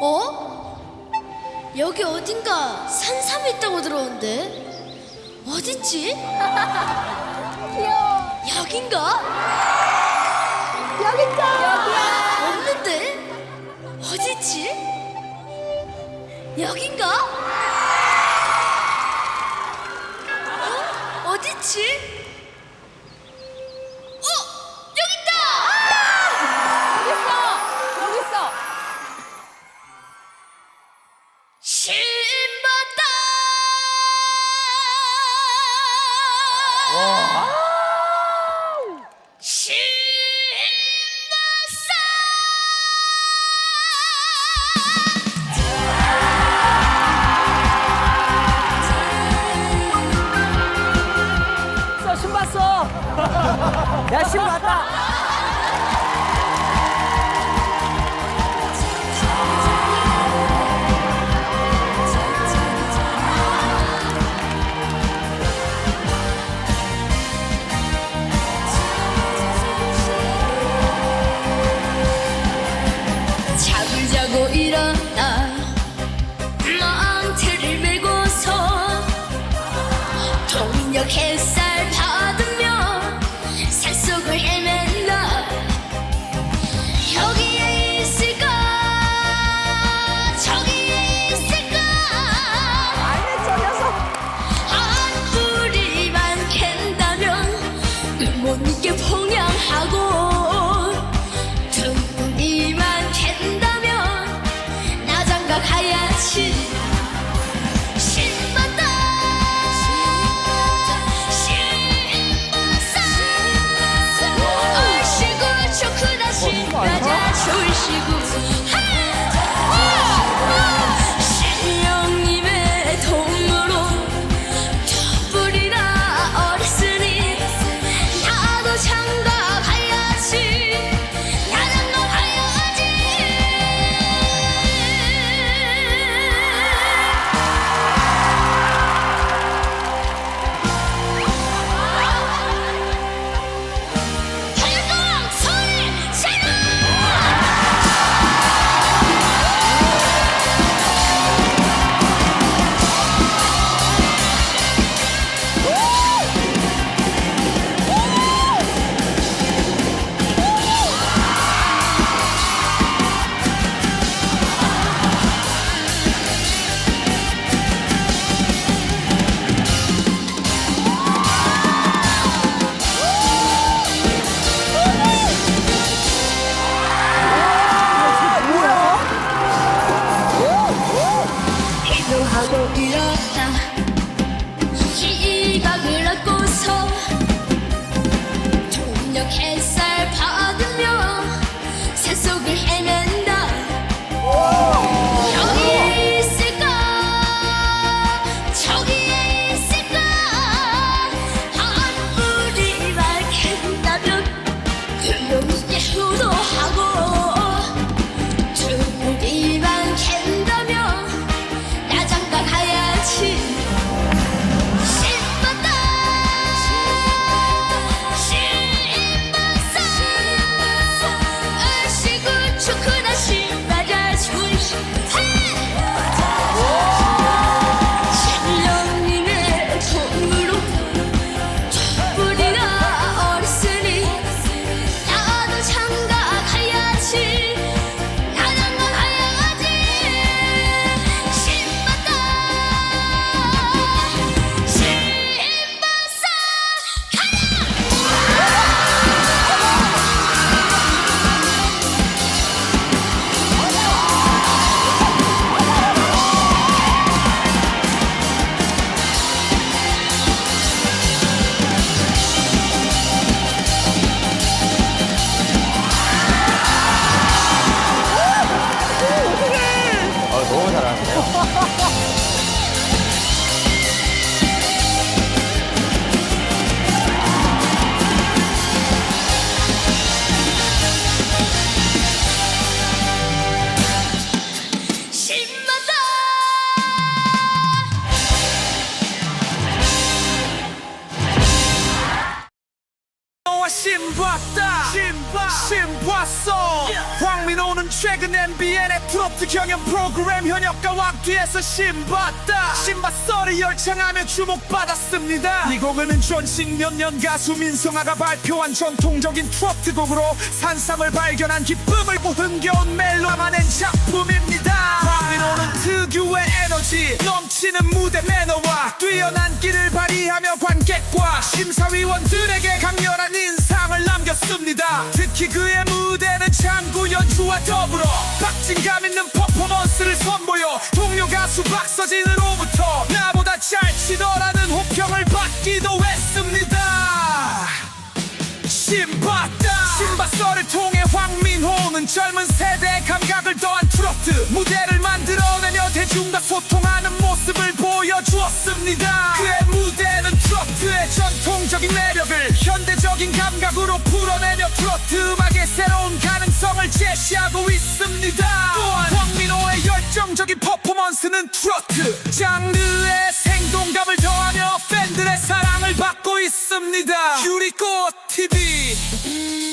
어? 여기 어딘가 산삼이 있다고 들었는데 어딨지? 귀여워. 여긴가? 여기 있다 없는데 어딨지? 여긴가? 어? 어딨지? 야, 신고 왔다. 봤다. 신봐 신봤어. 황민호는 최근 MBN의 트로트 경연 프로그램 현역과 왕뒤에서 신봤다. 신봤어를 열창하며 주목받았습니다. 이 곡은 존식 몇년 가수 민성아가 발표한 전통적인 트로트 곡으로 산삼을 발견한 기쁨을 흥겨운 멜로만 낸 작품입니다 황민호는 특유의 에너지. 넘치는 무대 매너와 뛰어난 끼를 발휘하며 관객과 심사위원들에게 강렬한 인상을 남겼습니다. 특히 그의 무대는 장구 연주와 더불어 박진감 있는 퍼포먼스를 선보여 동료 가수 박서진으로부터 나보다 잘 치더라는 호평을 받기도 했습니다. 신봤다. 신봤어를 통해 황민호는 젊은 세대의 감각을 더한 트로트 무대를 만들어내며 대중과 소통하는 모습을 보여주었습니다. 그의 무대는 트로트의 전통적인 매력을 현대적인 감각으로 풀어내며 트로트 음악의 새로운 가능성을 제시하고 있습니다. 또한 황민호의 열정적인 퍼포먼스는 트로트. 장르의 생동감을 더하며 팬들의 사랑을 받고 있습니다. 유리꽃 TV